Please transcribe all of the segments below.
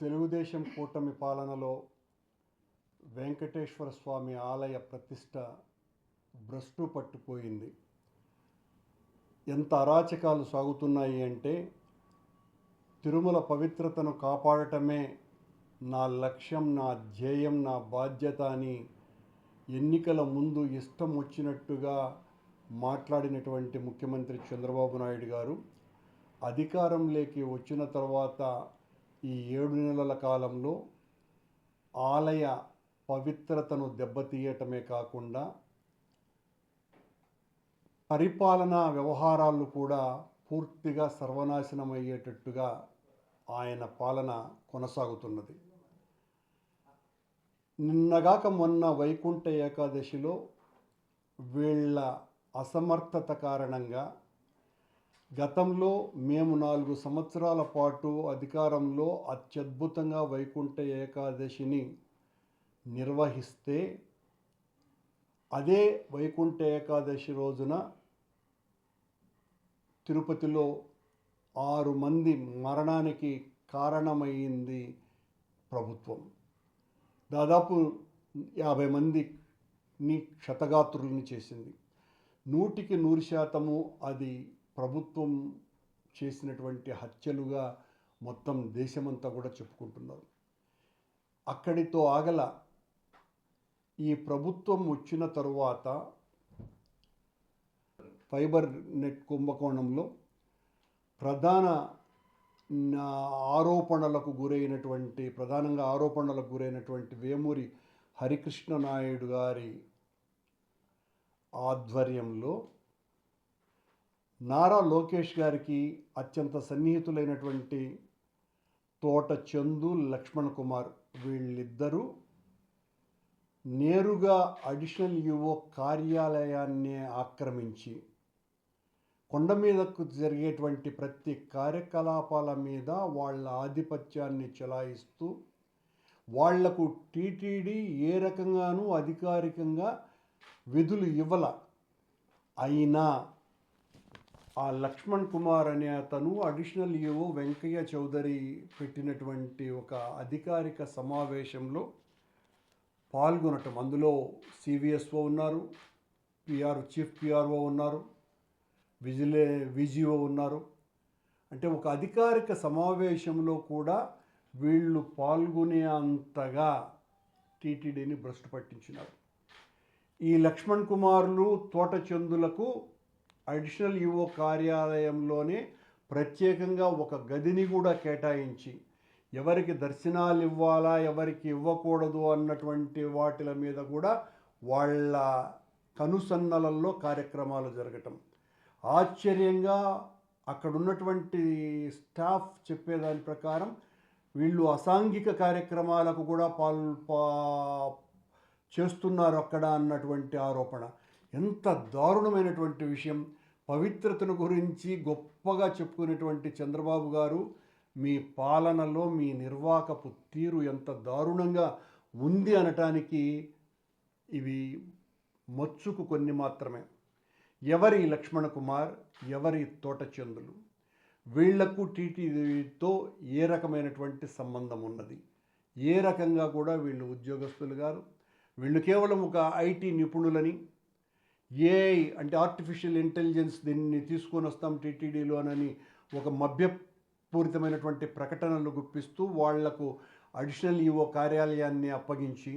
తెలుగుదేశం కూటమి పాలనలో వెంకటేశ్వర స్వామి ఆలయ ప్రతిష్ట భ్రష్టు పట్టుపోయింది. ఎంత అరాచకాలు సాగుతున్నాయి అంటే తిరుమల పవిత్రతను కాపాడటమే నా లక్ష్యం నా ధ్యేయం నా బాధ్యత అని ఎన్నికల ముందు ఇష్టం వచ్చినట్టుగా మాట్లాడినటువంటి ముఖ్యమంత్రి చంద్రబాబు నాయుడు గారు అధికారంలోకి వచ్చిన తర్వాత ఈ ఏడు నెలల కాలంలో ఆలయ పవిత్రతను దెబ్బతీయటమే కాకుండా పరిపాలనా వ్యవహారాలు కూడా పూర్తిగా సర్వనాశనం అయ్యేటట్టుగా ఆయన పాలన కొనసాగుతున్నది. నిన్నగాక మొన్న వైకుంఠ ఏకాదశిలో వీళ్ళ అసమర్థత కారణంగా గతంలో మేము నాలుగు సంవత్సరాల పాటు అధికారంలో అత్యద్భుతంగా వైకుంఠ ఏకాదశిని నిర్వహిస్తే అదే వైకుంఠ ఏకాదశి రోజున తిరుపతిలో ఆరు మంది మరణానికి కారణమైంది ప్రభుత్వం. దాదాపు యాభై మందిని క్షతగాత్రుల్ని చేసింది. నూటికి నూరు శాతము అది ప్రభుత్వం చేసినటువంటి హత్యలుగా మొత్తం దేశమంతా కూడా చెప్పుకుంటున్నారు. అక్కడితో ఆగల ఈ ప్రభుత్వం వచ్చిన తరువాత ఫైబర్ నెట్ కుంభకోణంలో ప్రధాన ఆరోపణలకు గురైనటువంటి ప్రధానంగా ఆరోపణలకు గురైనటువంటి వేమూరి హరికృష్ణ నాయుడు గారి ఆధ్వర్యంలో నారా లోకేష్ గారికి అత్యంత సన్నిహితులైనటువంటి తోట చందు లక్ష్మణ్ కుమార్ వీళ్ళిద్దరూ నేరుగా అడిషనల్ యువో కార్యాలయాన్ని ఆక్రమించి కొండ మీదకు జరిగేటువంటి ప్రతి కార్యకలాపాల మీద వాళ్ళ ఆధిపత్యాన్ని చెలాయిస్తూ వాళ్ళకు టీటీడీ ఏ రకంగానూ అధికారికంగా విధులు ఇవ్వల. అయినా ఆ లక్ష్మణ్ కుమార్ అనే అతను అడిషనల్ ఈఓ వెంకయ్య చౌదరి పెట్టినటువంటి ఒక అధికారిక సమావేశంలో పాల్గొనటం. అందులో సివిఎస్ఓ ఉన్నారు పిఆర్ చీఫ్ పిఆర్ఓ ఉన్నారు విజిలే విజిఓ ఉన్నారు. అంటే ఒక అధికారిక సమావేశంలో కూడా వీళ్ళు పాల్గొనే అంతగా టీటీడీని భ్రష్టు పట్టించినారు. ఈ లక్ష్మణ్ కుమార్లు తోటచందులకు అడిషనల్ ఈఓ కార్యాలయంలోనే ప్రత్యేకంగా ఒక గదిని కూడా కేటాయించి ఎవరికి దర్శనాలు ఇవ్వాలా ఎవరికి ఇవ్వకూడదు అన్నటువంటి వాటిల మీద కూడా వాళ్ళ కనుసన్నలలో కార్యక్రమాలు జరగటం. ఆశ్చర్యంగా అక్కడ ఉన్నటువంటి స్టాఫ్ చెప్పేదాని ప్రకారం వీళ్ళు అసాంఘిక కార్యక్రమాలకు కూడా పాల్ పా చేస్తున్నారు అక్కడ అన్నటువంటి ఆరోపణ. ఎంత దారుణమైనటువంటి విషయం. పవిత్రతను గురించి గొప్పగా చెప్పుకునేటువంటి చంద్రబాబు గారు మీ పాలనలో మీ నిర్వాహకపు తీరు ఎంత దారుణంగా ఉంది అనటానికి ఇవి మచ్చుకు కొన్ని మాత్రమే. ఎవరి లక్ష్మణ కుమార్ ఎవరి తోటచందులు వీళ్ళకు టీటీడీతో ఏ రకమైనటువంటి సంబంధం ఉన్నది? ఏ రకంగా కూడా వీళ్ళు ఉద్యోగస్తులు గారు? వీళ్ళు కేవలం ఒక ఐటీ నిపుణులని ఏఐ అంటే ఆర్టిఫిషియల్ ఇంటెలిజెన్స్ దీన్ని తీసుకొని వస్తాం టీటీడీలోనని ఒక మభ్యపూరితమైనటువంటి ప్రకటనలు గుప్పిస్తూ వాళ్ళకు అడిషనల్ ఈఓ కార్యాలయాన్ని అప్పగించి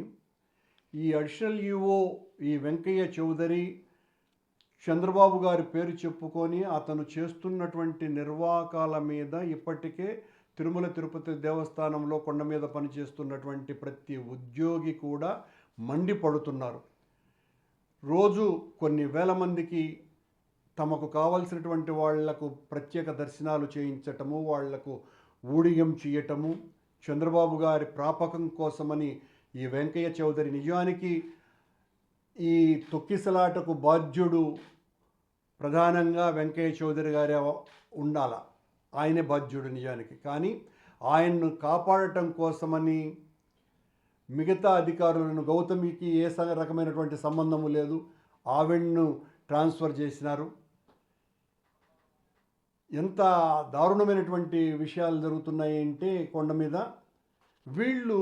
ఈ అడిషనల్ ఈఓ ఈ వెంకయ్య చౌదరి చంద్రబాబు గారి పేరు చెప్పుకొని అతను చేస్తున్నటువంటి నిర్వాకాల మీద ఇప్పటికే తిరుమల తిరుపతి దేవస్థానంలో కొండ మీద పనిచేస్తున్నటువంటి ప్రతి ఉద్యోగి కూడా మండిపడుతున్నారు. రోజు కొన్ని వేల మందికి తమకు కావలసినటువంటి వాళ్ళకు ప్రత్యేక దర్శనాలు చేయించటము వాళ్ళకు ఊడిగం చేయటము చంద్రబాబు గారి ప్రాపకం కోసమని ఈ వెంకయ్య చౌదరి నిజానికి ఈ తొక్కిసలాటకు బాధ్యుడు ప్రధానంగా వెంకయ్య చౌదరి గారే ఉండాల. ఆయనే బాధ్యుడు నిజానికి. కానీ ఆయన్ను కాపాడటం కోసమని మిగతా అధికారులను గౌతమికి ఏ రకమైనటువంటి సంబంధము లేదు. ఆవిడ్ను ట్రాన్స్ఫర్ చేసినారు. ఎంత దారుణమైనటువంటి విషయాలు జరుగుతున్నాయి అంటే కొండ మీద వీళ్ళు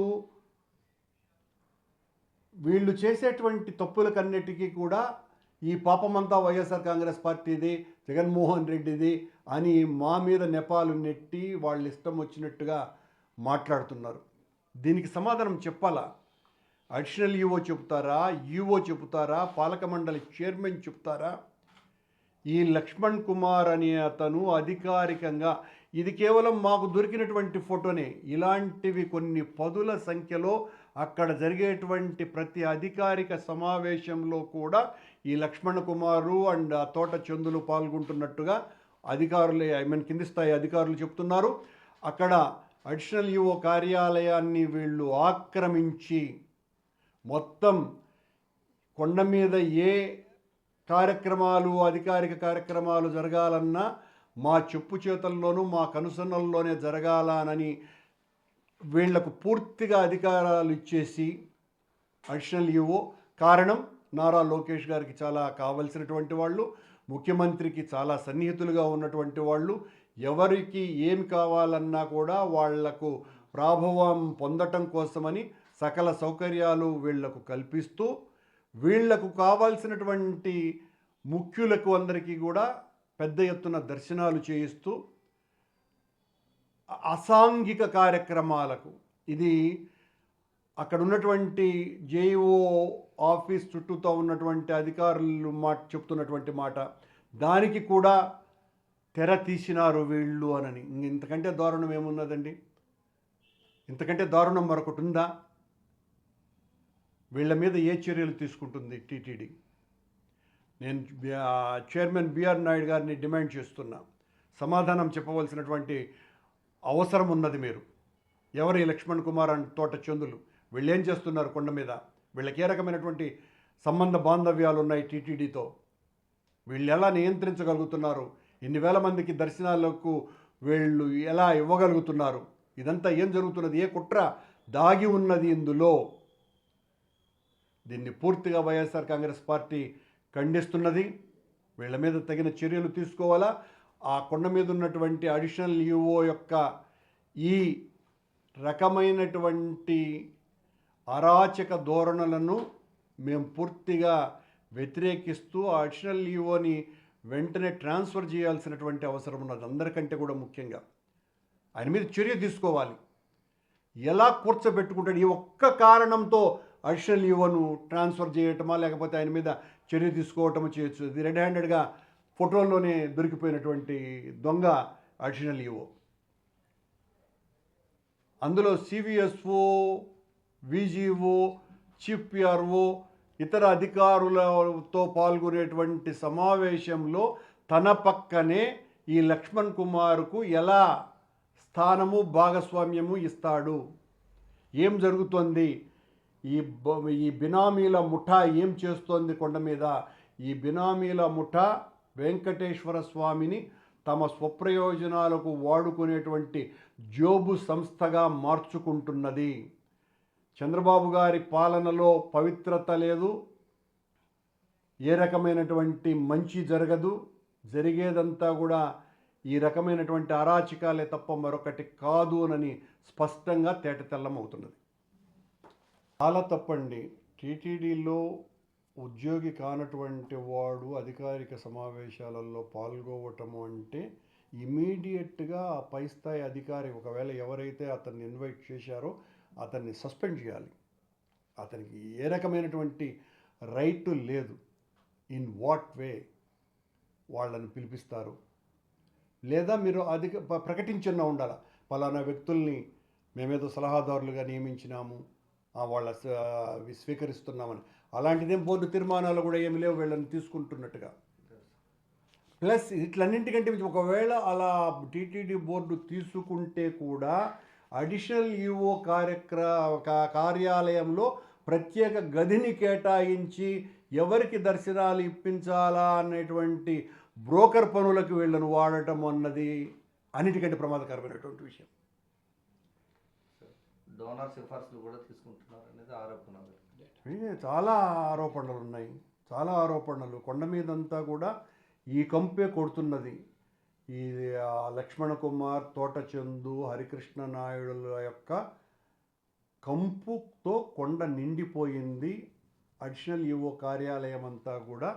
వీళ్ళు చేసేటువంటి తప్పులకన్నిటికీ కూడా ఈ పాపమంతా వైఎస్ఆర్ కాంగ్రెస్ పార్టీది జగన్మోహన్ రెడ్డిది అని మా మీద నెపాలు నెట్టి వాళ్ళు ఇష్టం వచ్చినట్టుగా మాట్లాడుతున్నారు. దీనికి సమాధానం చెప్పాలా? అడిషనల్ ఈఓ చెబుతారా? ఈఓ చెబుతారా? పాలక మండలి చైర్మన్ చెప్తారా ఈ లక్ష్మణ్ కుమార్ అనే అతను అధికారికంగా ఇది కేవలం మాకు దొరికినటువంటి ఫోటోనే. ఇలాంటివి కొన్ని పదుల సంఖ్యలో అక్కడ జరిగేటువంటి ప్రతి అధికారిక సమావేశంలో కూడా ఈ లక్ష్మణ్ కుమారు అండ్ ఆ తోట చందులు పాల్గొంటున్నట్టుగా అధికారులే ఐ మీన్ కింది స్థాయి అధికారులు చెప్తున్నారు అక్కడ అడిషనల్ ఈఓ కార్యాలయాన్ని వీళ్ళు ఆక్రమించి మొత్తం కొండ మీద ఏ కార్యక్రమాలు అధికారిక కార్యక్రమాలు జరగాలన్నా మా చెప్పు చేతల్లోనూ మా కనుసన్నల్లోనే జరగాలనని వీళ్ళకు పూర్తిగా అధికారాలు ఇచ్చేసి అడిషనల్ ఈఓ కారణం నారా లోకేష్ గారికి చాలా కావలసినటువంటి వాళ్ళు ముఖ్యమంత్రికి చాలా సన్నిహితులుగా ఉన్నటువంటి వాళ్ళు ఎవరికి ఏమి కావాలన్నా కూడా వాళ్ళకు ప్రాభవం పొందటం కోసమని సకల సౌకర్యాలు వీళ్ళకు కల్పిస్తూ వీళ్ళకు కావాల్సినటువంటి ముఖ్యులకు అందరికీ కూడా పెద్ద ఎత్తున దర్శనాలు చేయిస్తూ అసాంఘిక కార్యక్రమాలకు. ఇది అక్కడ ఉన్నటువంటి జేఈఓ ఆఫీస్ చుట్టూతో ఉన్నటువంటి అధికారులు మాట చెప్తున్నటువంటి మాట. దానికి కూడా తెర తీసినారు వీళ్ళు అనని. ఇంతకంటే దారుణం ఏమున్నదండి? ఇంతకంటే దారుణం మరొకటి ఉందా? వీళ్ళ మీద ఏ చర్యలు తీసుకుంటుంది టీటీడీ? నేను ఆ, చైర్మన్ బిఆర్ నాయుడు గారిని డిమాండ్ చేస్తున్నా. సమాధానం చెప్పవలసినటువంటి అవసరం ఉన్నది మీరు. ఎవరు లక్ష్మణ్ కుమార్ అండ్ తోట చందులు? వీళ్ళు ఏం చేస్తున్నారు కొండ మీద? వీళ్ళకి ఏ రకమైనటువంటి సంబంధ బాంధవ్యాలు ఉన్నాయి టీటీడీతో? వీళ్ళు ఎలా నియంత్రించగలుగుతున్నారు? ఎన్ని వేల మందికి దర్శనాలకు వీళ్ళు ఎలా ఇవ్వగలుగుతున్నారు? ఇదంతా ఏం జరుగుతున్నది? ఏ కుట్ర దాగి ఉన్నది ఇందులో? దీన్ని పూర్తిగా వైఎస్ఆర్ కాంగ్రెస్ పార్టీ ఖండిస్తున్నది. వీళ్ళ మీద తగిన చర్యలు తీసుకోవాలా? ఆ కొండ మీద ఉన్నటువంటి అడిషనల్ ఈఓ యొక్క ఈ రకమైనటువంటి అరాచక ధోరణులను మేము పూర్తిగా వ్యతిరేకిస్తూ ఆ అడిషనల్ ఈఓని వెంటనే ట్రాన్స్ఫర్ చేయాల్సినటువంటి అవసరం ఉన్నది. అందరికంటే కూడా ముఖ్యంగా ఆయన మీద చర్య తీసుకోవాలి. ఎలా కూర్చోబెట్టుకుంటాడు? ఈ ఒక్క కారణంతో అడిషనల్ ఈవోను ట్రాన్స్ఫర్ చేయటమా లేకపోతే ఆయన మీద చర్య తీసుకోవటము చేయొచ్చు. ఇది రెడ్ హ్యాండెడ్గా ఫోటోల్లోనే దొరికిపోయినటువంటి దొంగ అడిషనల్ ఈవో అందులో సివిఎస్ఓ విజిఓ చీఫ్ పిఆర్ఓ ఇతర అధికారులతో పాల్గొనేటువంటి సమావేశంలో తన పక్కనే ఈ లక్ష్మణ్ కుమార్కు ఎలా స్థానము భాగస్వామ్యము ఇస్తాడు? ఏం జరుగుతోంది? ఈ బ- ఈ బినామీల ముఠా ఏం చేస్తోంది కొండ మీద? ఈ బినామీల ముఠా వెంకటేశ్వర స్వామిని తమ స్వప్రయోజనాలకు వాడుకునేటువంటి జోబు సంస్థగా మార్చుకుంటున్నది. చంద్రబాబు గారి పాలనలో పవిత్రత లేదు. ఏ రకమైనటువంటి మంచి జరగదు. జరిగేదంతా కూడా ఈ రకమైనటువంటి అరాచకాలే తప్ప మరొకటి కాదు అని స్పష్టంగా తేటతెల్లమవుతున్నది. చాలా తప్పండి. టీటీడీలో ఉద్యోగి కానటువంటి వాడు అధికారిక సమావేశాలలో పాల్గొవటము అంటే ఇమీడియట్గా ఆ పై స్థాయి అధికారి ఒకవేళ ఎవరైతే అతన్ని ఇన్వైట్ చేశారో అతన్ని సస్పెండ్ చేయాలి. అతనికి ఏ రకమైనటువంటి రైట్ లేదు. ఇన్ వాట్ వే వాళ్ళని పిలిపిస్తారు. లేదా మీరు అధిక ప- ప్రకటించిన ఉండాలి? పలానా వ్యక్తుల్ని మేమేదో సలహాదారులుగా నియమించినాము. వాళ్ళ స్వీకరిస్తున్నామని. అలాంటిదేం బోర్డు తీర్మానాలు కూడా ఏమి లేవు. వీళ్ళని తీసుకుంటున్నట్టుగా. ప్లస్ ఇట్లన్నింటికంటే ఒకవేళ అలా టీటీడీ బోర్డు తీసుకుంటే కూడా అడిషనల్ ఈఓ కార్యక్ర కార్యాలయంలో ప్రత్యేక గదిని కేటాయించి ఎవరికి దర్శనాలు ఇప్పించాలా అనేటువంటి బ్రోకర్ పనులకు వీళ్ళను వాడటం అన్నది అన్నిటికంటే ప్రమాదకరమైనటువంటి విషయం. డోనర్ సిఫార్సులు కూడా తీసుకుంటున్నారు అనేది ఆరోపణ చాలా ఆరోపణలు ఉన్నాయి చాలా ఆరోపణలు. కొండ మీదంతా కూడా ఈ కంపే కొడుతున్నది. ఈ లక్ష్మణ కుమార్ తోటచందు హరికృష్ణ నాయుడుల యొక్క కంపుతో కొండ నిండిపోయింది. అడిషనల్ ఈఓ కార్యాలయం అంతా కూడా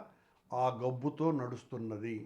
ఆ గబ్బుతో నడుస్తున్నది.